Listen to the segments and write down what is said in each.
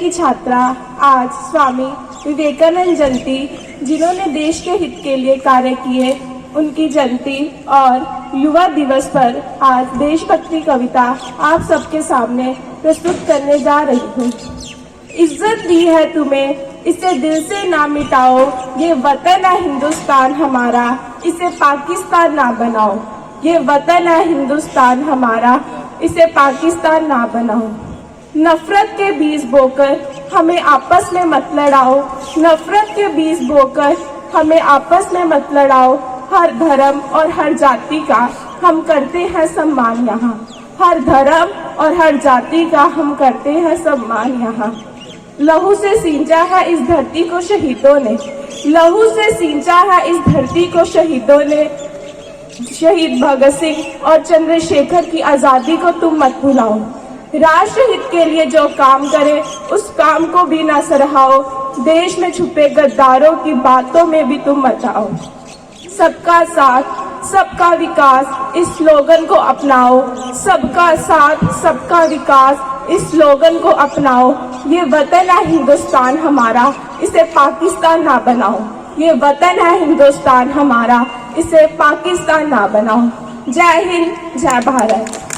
की छात्रा आज स्वामी विवेकानंद जयंती, जिन्होंने देश के हित के लिए कार्य किए, उनकी जयंती और युवा दिवस पर आज देशभक्ति कविता आप सबके सामने प्रस्तुत करने जा रही हूँ। इज़्ज़त दी है तुम्हें, इसे दिल से ना मिटाओ, ये वतन है हिंदुस्तान हमारा, इसे पाकिस्तान ना बनाओ, ये वतन है हिंदुस्तान हमारा, इसे पाकिस्तान ना बनाओ। नफरत के बीज बोकर हमें आपस में मत लड़ाओ। नफरत के बीज बोकर हमें आपस में मत लड़ाओ। हर धर्म और हर जाति का हम करते हैं सम्मान यहाँ। हर धर्म और हर जाति का हम करते हैं सम्मान यहाँ। लहू से सींचा है इस धरती को शहीदों ने। लहू से सींचा है इस धरती को शहीदों ने। शहीद भगत सिंह और चंद्रशेखर की आज़ादी को तुम मत भुलाओ। राष्ट्र हित के लिए जो काम करे, उस काम को भी ना सराहो। देश में छुपे गद्दारों की बातों में भी तुम मत आओ। सबका साथ, सबका विकास इस स्लोगन को अपनाओ। सबका साथ, सबका विकास इस स्लोगन को अपनाओ। ये वतन है हिंदुस्तान हमारा, इसे पाकिस्तान ना बनाओ। ये वतन है हिंदुस्तान हमारा, इसे पाकिस्तान ना बनाओ। जय हिंद, जय भारत।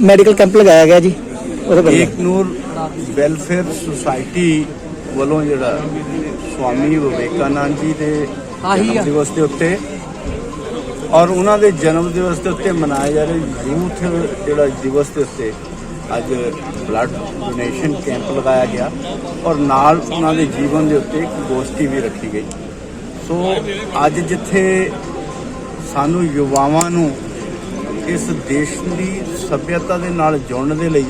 ਮੈਡੀਕਲ ਕੈਂਪ ਲਗਾਇਆ ਗਿਆ ਜੀ ਉਹਦੇ ਬਾਰੇ। ਏਕ ਨੂਰ ਵੈਲਫੇਅਰ ਸੁਸਾਇਟੀ ਵੱਲੋਂ ਜਿਹੜਾ ਸਵਾਮੀ ਵਿਵੇਕਾਨੰਦ ਜੀ ਦੇ ਜਨਮ ਦਿਵਸ ਦੇ ਉੱਤੇ ਔਰ ਉਹਨਾਂ ਦੇ ਜਨਮ ਦਿਵਸ ਦੇ ਉੱਤੇ ਮਨਾਏ ਜਾ ਰਹੇ ਯੂਥ ਜਿਹੜਾ ਦਿਵਸ ਦੇ ਉੱਤੇ ਅੱਜ ਬਲੱਡ ਡੋਨੇਸ਼ਨ ਕੈਂਪ ਲਗਾਇਆ ਗਿਆ ਔਰ ਨਾਲ ਉਹਨਾਂ ਦੇ ਜੀਵਨ ਦੇ ਉੱਤੇ ਇੱਕ ਗੋਸ਼ਟੀ ਵੀ ਰੱਖੀ ਗਈ। ਸੋ ਅੱਜ ਜਿੱਥੇ ਸਾਨੂੰ ਯੁਵਾਵਾਂ ਨੂੰ ਇਸ ਦੇਸ਼ ਦੀ ਸਭਿਅਤਾ ਦੇ ਨਾਲ ਜੁੜਨ ਦੇ ਲਈ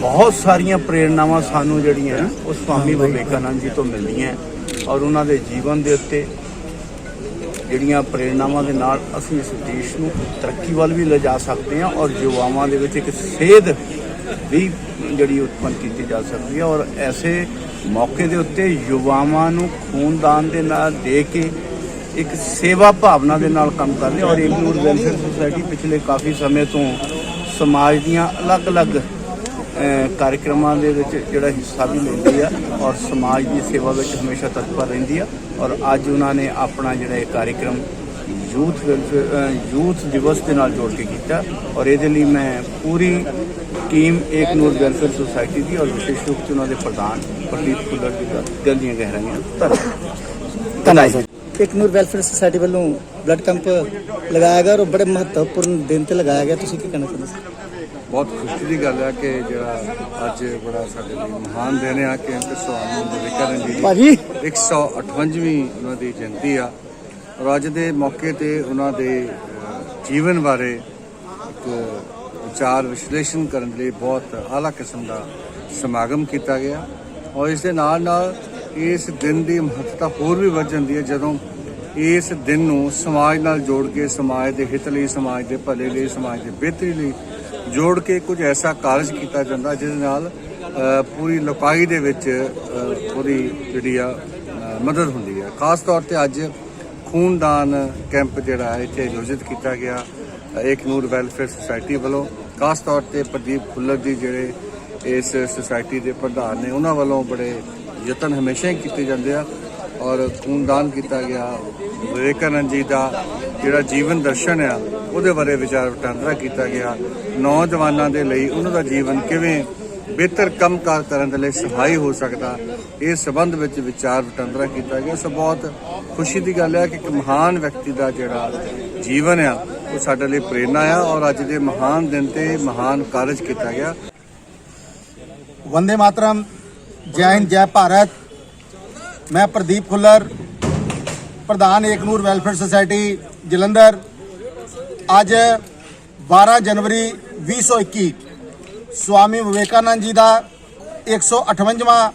ਬਹੁਤ ਸਾਰੀਆਂ ਪ੍ਰੇਰਨਾਵਾਂ ਸਾਨੂੰ ਜਿਹੜੀਆਂ ਉਹ ਸਵਾਮੀ ਵਿਵੇਕਾਨੰਦ ਜੀ ਤੋਂ ਮਿਲਦੀਆਂ ਔਰ ਉਹਨਾਂ ਦੇ ਜੀਵਨ ਦੇ ਉੱਤੇ ਜਿਹੜੀਆਂ ਪ੍ਰੇਰਨਾਵਾਂ ਦੇ ਨਾਲ ਅਸੀਂ ਇਸ ਦੇਸ਼ ਨੂੰ ਤਰੱਕੀ ਵੱਲ ਵੀ ਲਿਜਾ ਸਕਦੇ ਹਾਂ ਔਰ ਯੁਵਾਵਾਂ ਦੇ ਵਿੱਚ ਇੱਕ ਸੇਧ ਵੀ ਜਿਹੜੀ ਉਤਪੰਨ ਕੀਤੀ ਜਾ ਸਕਦੀ ਹੈ ਔਰ ਐਸੇ ਮੌਕੇ ਦੇ ਉੱਤੇ ਯੁਵਾਵਾਂ ਨੂੰ ਖੂਨਦਾਨ ਦੇ ਨਾਲ ਦੇ ਕੇ ਇੱਕ ਸੇਵਾ ਭਾਵਨਾ ਦੇ ਨਾਲ ਕੰਮ ਕਰਦੇ ਔਰ ਇੱਕ ਵੈਲਫੇਅਰ ਸੁਸਾਇਟੀ ਪਿਛਲੇ ਕਾਫੀ ਸਮੇਂ ਤੋਂ ਸਮਾਜ ਦੀਆਂ ਅਲੱਗ-ਅਲੱਗ ਅਹ, ਕਾਰਜਕ੍ਰਮਾਂ ਦੇ ਵਿੱਚ ਜਿਹੜਾ ਹਿੱਸਾ ਵੀ ਲੈਂਦੀ ਆ ਔਰ ਸਮਾਜ ਦੀ ਸੇਵਾ ਵਿੱਚ ਹਮੇਸ਼ਾ ਤਤਪਰ ਰਹਿੰਦੀ ਆ ਔਰ ਅੱਜ ਉਹਨਾਂ ਨੇ ਆਪਣਾ ਜਿਹੜਾ ਇਹ ਕਾਰਜਕ੍ਰਮ ਯੂਥ ਵੈਲਫੇਅਰ ਯੂਥ ਦਿਵਸ ਦੇ ਨਾਲ ਜੋੜ ਕੇ ਕੀਤਾ ਔਰ ਇਹਦੇ ਲਈ ਮੈਂ ਪੂਰੀ ਟੀਮ ਏਕ ਨੂਰ ਵੈਲਫੇਅਰ ਸੁਸਾਇਟੀ ਦੀ ਔਰ ਵਿਸ਼ੇਸ਼ ਰੂਪ 'ਚ ਉਹਨਾਂ ਦੇ ਪ੍ਰਧਾਨ ਪ੍ਰਦੀਪ ਖੁੱਲਰ ਜੀ ਦਾ ਦਿਲ ਦੀਆਂ ਗਹਿਰਾਈਆਂ ਧੰਨਵਾਦ। ਧੰਨਵਾਦ ਇੱਕ ਨੂਰ ਵੈਲਫੇਅਰ ਸੁਸਾਇਟੀ ਵੱਲੋਂ ਬਲੱਡ ਕੈਂਪ ਲਗਾਇਆ ਗਿਆ ਔਰ ਬੜੇ ਮਹੱਤਵਪੂਰਨ ਦਿਨ ਤੇ ਲਗਾਇਆ ਗਿਆ। ਤੁਸੀਂ ਕੀ ਕਹਿਣਾ ਚਾਹੁੰਦੇ ਸਰ ਬਹੁਤ ਖੁਸ਼ੀ ਦੀ ਗੱਲ ਹੈ ਕਿ ਜਿਹੜਾ ਅੱਜ ਬੜਾ ਸਾਡੇ ਲਈ ਮਹਾਨ ਦਿਨ ਆ ਕਿ ਸਵਾਮੀ ਵਿਵੇਕਾਨੰਦ ਜੀ ਭਾਜੀ? 158ਵੀਂ ਉਹਨਾਂ ਦੀ ਜਯੰਤੀ ਆ। ਔਰ ਅੱਜ ਦੇ ਮੌਕੇ ਤੇ ਉਹਨਾਂ ਦੇ ਜੀਵਨ ਬਾਰੇ ਇੱਕ ਵਿਚਾਰ ਵਿਸ਼ਲੇਸ਼ਣ ਕਰਨ ਲਈ ਬਹੁਤ ਆਲਾ ਕਿਸਮ ਦਾ ਸਮਾਗਮ ਕੀਤਾ ਗਿਆ। ਔਰ ਇਸ ਦੇ ਨਾਲ ਨਾਲ ਇਸ ਦਿਨ ਦੀ ਮਹੱਤਤਾ ਹੋਰ ਵੀ ਵੱਧ ਜਾਂਦੀ ਹੈ ਜਦੋਂ ਇਸ ਦਿਨ ਨੂੰ ਸਮਾਜ ਨਾਲ ਜੋੜ ਕੇ ਸਮਾਜ ਦੇ ਹਿੱਤ ਲਈ ਸਮਾਜ ਦੇ ਭਲੇ ਲਈ ਸਮਾਜ ਦੇ ਬਿਹਤਰੀ ਲਈ ਜੋੜ ਕੇ ਕੁਝ ਐਸਾ ਕਾਰਜ ਕੀਤਾ ਜਾਂਦਾ ਜਿਸ ਨਾਲ ਪੂਰੀ ਲੋਕਾਈ ਦੇ ਵਿੱਚ ਉਹਦੀ ਜਿਹੜੀ ਆ ਮਦਦ ਹੁੰਦੀ ਹੈ। ਖਾਸ ਤੌਰ ਤੇ ਅੱਜ ਖੂਨਦਾਨ ਕੈਂਪ ਜਿਹੜਾ ਇੱਥੇ ਆਯੋਜਿਤ ਕੀਤਾ ਗਿਆ ਅ, ਏਕ ਨੂਰ ਵੈਲਫੇਅਰ ਸੁਸਾਇਟੀ ਵੱਲੋਂ। ਖਾਸ ਤੌਰ ਤੇ ਪ੍ਰਦੀਪ ਖੁੱਲਰ ਜੀ ਜਿਹੜੇ ਇਸ ਸੁਸਾਇਟੀ ਦੇ ਪ੍ਰਧਾਨ ਨੇ ਉਹਨਾਂ ਵੱਲੋਂ ਬੜੇ ਯਤਨ ਹਮੇਸ਼ਾ ਹੀ ਕੀਤੇ ਜਾਂਦੇ ਆ ਔਰ ਖੂਨਦਾਨ ਕੀਤਾ ਗਿਆ। ਵਿਵੇਕਾਨੰਦ ਜੀ ਦਾ ਜਿਹੜਾ ਜੀਵਨ ਦਰਸ਼ਨ ਆ, ਉਹਦੇ ਬਾਰੇ ਵਿਚਾਰ ਵਟਾਂਦਰਾ ਕੀਤਾ ਗਿਆ। ਨੌਜਵਾਨਾਂ ਦੇ ਲਈ ਉਹਨਾਂ ਦਾ ਜੀਵਨ ਕਿਵੇਂ ਬਿਹਤਰ ਕੰਮ ਕਾਰ ਕਰਨ ਦੇ ਲਈ ਸਹਾਈ ਹੋ ਸਕਦਾ ਇਸ ਸਬੰਧ ਵਿੱਚ ਵਿਚਾਰ ਵਟਾਂਦਰਾ ਕੀਤਾ ਗਿਆ। ਸੋ ਬਹੁਤ ਖੁਸ਼ੀ ਦੀ ਗੱਲ ਹੈ ਕਿ ਇੱਕ ਮਹਾਨ ਵਿਅਕਤੀ ਦਾ ਜਿਹੜਾ ਜੀਵਨ ਆ, ਉਹ ਸਾਡੇ ਲਈ ਪ੍ਰੇਰਣਾ ਆ ਔਰ ਅੱਜ ਦੇ ਮਹਾਨ ਦਿਨ ਤੇ ਮਹਾਨ ਕਾਰਜ ਕੀਤਾ ਗਿਆ। ਵੰਦੇ ਮਾਤਰਮ ਜੈ ਹਿੰਦ, ਜੈ ਭਾਰਤ। ਮੈਂ ਪ੍ਰਦੀਪ ਖੁੱਲਰ, ਪ੍ਰਧਾਨ ਏਕਨੂਰ ਵੈਲਫੇਅਰ ਸੁਸਾਇਟੀ, ਜਲੰਧਰ। ਅੱਜ 12 ਜਨਵਰੀ 2021 ਸਵਾਮੀ ਵਿਵੇਕਾਨੰਦ ਜੀ ਦਾ 158ਵਾਂ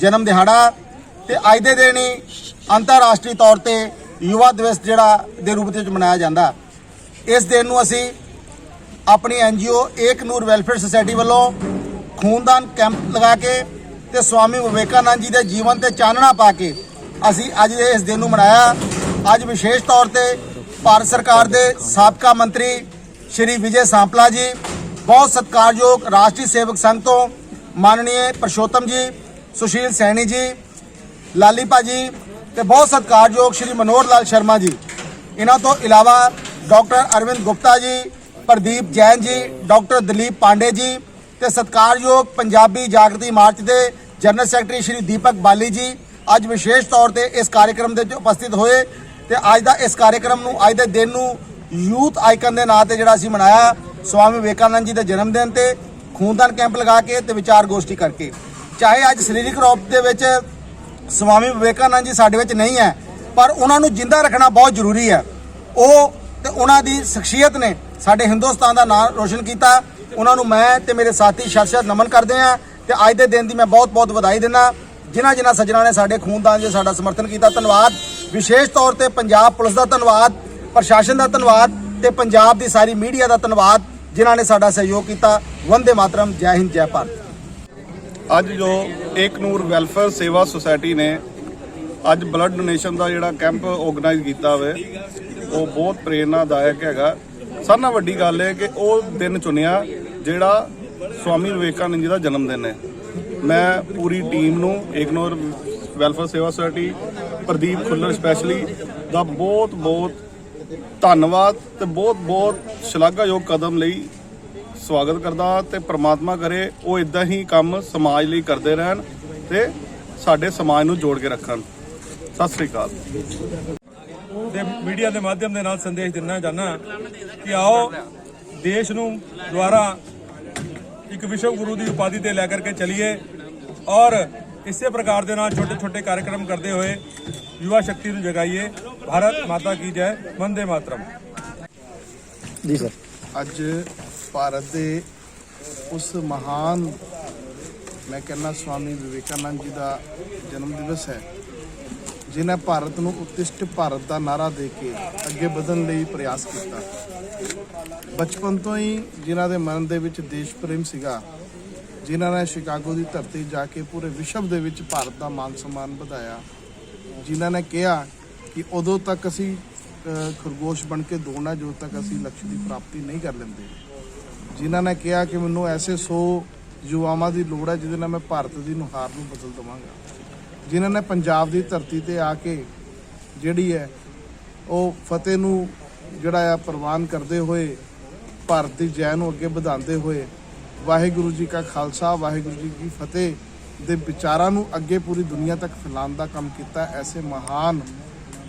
ਜਨਮ ਦਿਹਾੜਾ ਤੇ ਅੱਜ ਦੇ ਦਿਨ ਹੀ ਅੰਤਰਰਾਸ਼ਟਰੀ ਤੌਰ ਤੇ ਯੁਵਾ ਦਿਵਸ ਜਿਹੜਾ ਦੇ ਰੂਪ ਵਿੱਚ ਮਨਾਇਆ ਜਾਂਦਾ। ਇਸ ਦਿਨ ਨੂੰ ਅਸੀਂ ਆਪਣੀ ਐਨਜੀਓ ਏਕ ਨੂਰ ਵੈਲਫੇਅਰ ਸੁਸਾਇਟੀ ਵੱਲੋਂ ਖੂਨਦਾਨ ਕੈਂਪ ਲਗਾ ਕੇ ਤੇ ਸਵਾਮੀ ਵਿਵੇਕਾਨੰਦ ਜੀ ਦੇ ਜੀਵਨ ਤੇ ਚਾਨਣਾ ਪਾ ਕੇ ਅਸੀਂ ਅੱਜ ਦੇ ਇਸ ਦਿਨ ਨੂੰ ਮਨਾਇਆ। ਅੱਜ ਵਿਸ਼ੇਸ਼ ਤੌਰ ਤੇ ਭਾਰਤ ਸਰਕਾਰ ਦੇ ਸਾਬਕਾ ਮੰਤਰੀ ਸ਼੍ਰੀ ਵਿਜੇ ਸਾਂਪਲਾ ਜੀ, ਬਹੁਤ ਸਤਿਕਾਰਯੋਗ ਰਾਸ਼ਟਰੀ ਸੇਵਕ ਸੰਘ ਤੋਂ ਮਾਨਨੀय ਪ੍ਰਸ਼ੋਤਮ ਜੀ, ਸੁਸ਼ੀਲ ਸੈਣੀ ਜੀ, ਲਾਲੀ ਭਾਜੀ ਤੇ ਬਹੁਤ ਸਤਿਕਾਰਯੋਗ ਸ਼੍ਰੀ ਮਨੋਹਰ ਲਾਲ ਸ਼ਰਮਾ ਜੀ। ਇਹਨਾਂ ਤੋਂ ਇਲਾਵਾ ਡਾਕਟਰ ਅਰਵਿੰਦ ਗੁਪਤਾ ਜੀ, ਪ੍ਰਦੀਪ ਜੈਨ ਜੀ, ਡਾਕਟਰ ਦਲੀਪ ਪਾਂਡੇ ਜੀ ਤੇ ਸਤਿਕਾਰਯੋਗ ਪੰਜਾਬੀ ਜਾਗਰਤੀ ਮਾਰਚ ਦੇ ਜਨਰਲ ਸੈਕਟਰੀ ਸ਼੍ਰੀ ਦੀਪਕ ਬਾਲੀ ਜੀ ਅੱਜ ਵਿਸ਼ੇਸ਼ ਤੌਰ ਤੇ ਇਸ ਕਾਰਜਕ੍ਰਮ ਦੇ ਵਿੱਚ ਉਪਸਥਿਤ ਹੋਏ ਤੇ ਅੱਜ ਦਾ ਇਸ ਕਾਰਜਕ੍ਰਮ ਨੂੰ ਅੱਜ ਦੇ ਦਿਨ ਨੂੰ ਯੂਥ ਆਈਕਨ ਦੇ ਨਾਂ ਤੇ ਜਿਹੜਾ ਅਸੀਂ ਮਨਾਇਆ, ਸਵਾਮੀ ਵਿਵੇਕਾਨੰਦ ਜੀ ਦੇ ਜਨਮ ਦਿਨ ਤੇ ਖੂਨਦਾਨ ਕੈਂਪ ਲਗਾ ਕੇ ਤੇ ਵਿਚਾਰ ਗੋਸ਼ਟੀ ਕਰਕੇ। ਚਾਹੇ ਅੱਜ ਸਰੀਰਕ ਰੂਪ ਦੇ ਵਿੱਚ ਸਵਾਮੀ ਵਿਵੇਕਾਨੰਦ ਜੀ ਸਾਡੇ ਵਿੱਚ ਨਹੀਂ ਹੈ, ਪਰ ਉਹਨਾਂ ਨੂੰ ਜਿੰਦਾ ਰੱਖਣਾ ਬਹੁਤ ਜ਼ਰੂਰੀ ਹੈ। ਉਹ ਤੇ ਉਹਨਾਂ ਦੀ ਸ਼ਖਸੀਅਤ ਨੇ ਸਾਡੇ ਹਿੰਦੁਸਤਾਨ ਦਾ ਨਾਮ ਰੋਸ਼ਨ ਕੀਤਾ। ਉਹਨਾਂ ਨੂੰ ਮੈਂ ਤੇ ਮੇਰੇ ਸਾਥੀ ਸ਼ਰਸ਼ਤ ਨਮਨ ਕਰਦੇ ਆ ਤੇ ਅੱਜ ਦੇ ਦਿਨ ਦੀ ਮੈਂ ਬਹੁਤ ਬਹੁਤ ਵਧਾਈ ਦਿੰਦਾ। ਜਿਨ੍ਹਾਂ ਜਿਨ੍ਹਾਂ ਸੱਜਣਾ ਨੇ ਸਾਡੇ ਖੂਨਦਾਨ 'ਚ ਸਾਡਾ ਸਮਰਥਨ ਕੀਤਾ, ਧੰਨਵਾਦ। ਵਿਸ਼ੇਸ਼ ਤੌਰ ਤੇ ਪੰਜਾਬ ਪੁਲਿਸ ਦਾ ਧੰਨਵਾਦ, ਪ੍ਰਸ਼ਾਸਨ ਦਾ ਧੰਨਵਾਦ ਤੇ ਪੰਜਾਬ ਦੀ ਸਾਰੀ ਮੀਡੀਆ ਦਾ ਧੰਨਵਾਦ, ਜਿਨ੍ਹਾਂ ਨੇ ਸਾਡਾ ਸਹਿਯੋਗ ਕੀਤਾ। ਵੰਦੇ ਮਾਤਰਮ, ਜੈ ਹਿੰਦ, ਜੈ ਭਾਰਤ। ਅੱਜ ਜੋ ਏਕ ਨੂਰ ਵੈਲਫੇਅਰ ਸੇਵਾ ਸੁਸਾਇਟੀ ਨੇ ਅੱਜ ਬਲੱਡ ਡੋਨੇਸ਼ਨ ਦਾ ਜਿਹੜਾ ਕੈਂਪ ਆਰਗੇਨਾਈਜ਼ ਕੀਤਾ ਹੋਵੇ ਉਹ ਬਹੁਤ ਪ੍ਰੇਰਨਾਦਾਇਕ ਹੈਗਾ। ਸਾਰਿਆਂ ਨਾਲੋਂ ਵੱਡੀ ਗੱਲ ਹੈ ਕਿ ਉਹ ਦਿਨ ਚੁਣਿਆ ਜਿਹੜਾ ਸਵਾਮੀ ਵਿਵੇਕਾਨੰਦ ਜੀ ਦਾ ਜਨਮ ਦਿਨ ਹੈ। ਮੈਂ ਪੂਰੀ ਟੀਮ ਨੂੰ ਇਗਨੋਰ ਵੈਲਫੇਅਰ ਸੇਵਾ ਸੁਸਾਇਟੀ, ਪ੍ਰਦੀਪ ਖੁੱਲਰ ਸਪੈਸ਼ਲੀ ਦਾ ਬਹੁਤ ਬਹੁਤ ਧੰਨਵਾਦ ਤੇ ਬਹੁਤ ਬਹੁਤ ਸ਼ਲਾਘਾਯੋਗ ਕਦਮ ਲਈ ਸਵਾਗਤ ਕਰਦਾ ਤੇ ਪ੍ਰਮਾਤਮਾ ਕਰੇ ਉਹ ਇਦਾਂ ਹੀ ਕੰਮ ਸਮਾਜ ਲਈ ਕਰਦੇ ਰਹਿਣ ਤੇ ਸਾਡੇ ਸਮਾਜ ਨੂੰ ਜੋੜ ਕੇ ਰੱਖਣ। ਸਤਿ ਸ੍ਰੀ ਅਕਾਲ। ਦੇ ਮੀਡੀਆ ਦੇ ਮਾਧਿਅਮ ਦੇ ਨਾਲ ਸੰਦੇਸ਼ ਦੇਣਾ ਚਾਹਨਾ ਕਿ ਆਓ ਦੇਸ਼ ਨੂੰ ਦੁਆਰਾ ਇੱਕ ਵਿਸ਼ਵ ਗੁਰੂ ਦੀ ਉਪਾਧੀ ਤੇ ਲੈ ਕਰਕੇ ਚਲੀਏ ਔਰ ਇਸੇ ਪ੍ਰਕਾਰ ਦੇ ਨਾਲ ਛੋਟੇ ਛੋਟੇ ਕਾਰਜਕ੍ਰਮ ਕਰਦੇ ਹੋਏ ਯੁਵਾ ਸ਼ਕਤੀ ਨੂੰ ਜਗਾਈਏ। ਭਾਰਤ ਮਾਤਾ ਕੀ ਜੈ। ਵੰਦੇ ਮਾਤਰਮ। ਜੀ ਸਰ। ਅੱਜ ਭਾਰਤ ਦੇ ਉਸ ਮਹਾਨ ਮੈਂ ਕਹਿੰਦਾ ਸਵਾਮੀ ਵਿਵੇਕਾਨੰਦ ਜੀ ਦਾ ਜਨਮ ਦਿਵਸ ਹੈ ਜਿਨ੍ਹਾਂ ਭਾਰਤ ਨੂੰ ਉਤਿਸ਼ਟ ਭਾਰਤ ਦਾ ਨਾਰਾ ਦੇ ਕੇ ਅੱਗੇ ਵਧਣ ਲਈ ਪ੍ਰਯਾਸ ਕੀਤਾ। ਬਚਪਨ ਤੋਂ ਹੀ ਜਿਨ੍ਹਾਂ ਦੇ ਮਨ ਦੇ ਵਿੱਚ ਦੇਸ਼ ਪ੍ਰੇਮ ਸੀਗਾ, ਜਿਨ੍ਹਾਂ ਨੇ ਸ਼ਿਕਾਗੋ ਦੀ ਧਰਤੀ ਜਾ ਕੇ ਪੂਰੇ ਵਿਸ਼ਵ ਦੇ ਵਿੱਚ ਭਾਰਤ ਦਾ ਮਾਨ ਸਨਮਾਨ ਵਧਾਇਆ, ਜਿਨ੍ਹਾਂ ਨੇ ਕਿਹਾ ਕਿ ਉਦੋਂ ਤੱਕ ਅਸੀਂ ਖਰਗੋਸ਼ ਬਣ ਕੇ ਦੌੜਨਾ, ਜਦੋਂ ਤੱਕ ਅਸੀਂ ਲਕਸ਼ ਦੀ ਪ੍ਰਾਪਤੀ ਨਹੀਂ ਕਰ ਲੈਂਦੇ। ਜਿਨ੍ਹਾਂ ਨੇ ਕਿਹਾ ਕਿ ਮੈਨੂੰ ਐਸੇ 100 ਯੁਵਾਵਾਂ ਦੀ ਲੋੜ ਹੈ ਜਿਹਦੇ ਨਾਲ ਮੈਂ ਭਾਰਤ ਦੀ ਨੁਹਾਰ ਨੂੰ ਬਦਲ ਦਵਾਂਗਾ। ਜਿਨ੍ਹਾਂ ਨੇ ਪੰਜਾਬ ਦੀ ਧਰਤੀ ਤੇ ਆ ਕੇ ਜਿਹੜੀ ਹੈ, ਉਹ ਫਤਿਹ ਨੂੰ ਜਿਹੜਾ ਆ ਪ੍ਰਵਾਨ ਕਰਦੇ ਹੋਏ, ਭਾਰਤ ਦੀ ਜੈ ਨੂੰ ਅੱਗੇ ਵਧਾਉਂਦੇ ਹੋਏ, ਵਾਹਿਗੁਰੂ ਜੀ ਕਾ ਖਾਲਸਾ, ਵਾਹਿਗੁਰੂ ਜੀ ਕੀ ਫਤਿਹ ਦੇ ਵਿਚਾਰਾਂ ਨੂੰ ਅੱਗੇ ਪੂਰੀ ਦੁਨੀਆ ਤੱਕ ਫੈਲਾਉਣ ਦਾ ਕੰਮ ਕੀਤਾ ਐਸੇ ਮਹਾਨ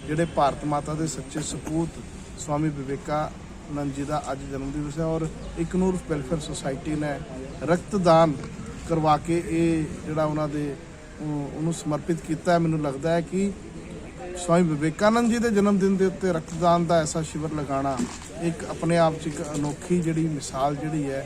ਜਿਹੜੇ ਭਾਰਤ ਮਾਤਾ ਦੇ ਸੱਚੇ ਸਪੂਤ ਸਵਾਮੀ ਵਿਵੇਕਾਨੰਦ ਜੀ ਦਾ ਅੱਜ ਜਨਮ ਦਿਵਸ ਹੈ ਔਰ ਇਕਨੂਰ ਵੈਲਫੇਅਰ ਸੁਸਾਇਟੀ ਨੇ ਰਕਤਦਾਨ ਕਰਵਾ ਕੇ ਇਹ ਜਿਹੜਾ ਉਹਨਾਂ ਦੇ ਉਹਨੂੰ ਸਮਰਪਿਤ ਕੀਤਾ ਮੈਨੂੰ ਲੱਗਦਾ ਹੈ ਕਿ ਸਵਾਮੀ ਵਿਵੇਕਾਨੰਦ ਜੀ ਦੇ ਜਨਮ ਦਿਨ ਦੇ ਉੱਤੇ ਰਕਤਦਾਨ ਦਾ ਐਸਾ ਸ਼ਿਵਰ ਲਗਾਉਣਾ ਇੱਕ ਆਪਣੇ ਆਪ 'ਚ ਇੱਕ ਅਨੋਖੀ ਜਿਹੜੀ ਮਿਸਾਲ ਜਿਹੜੀ ਹੈ।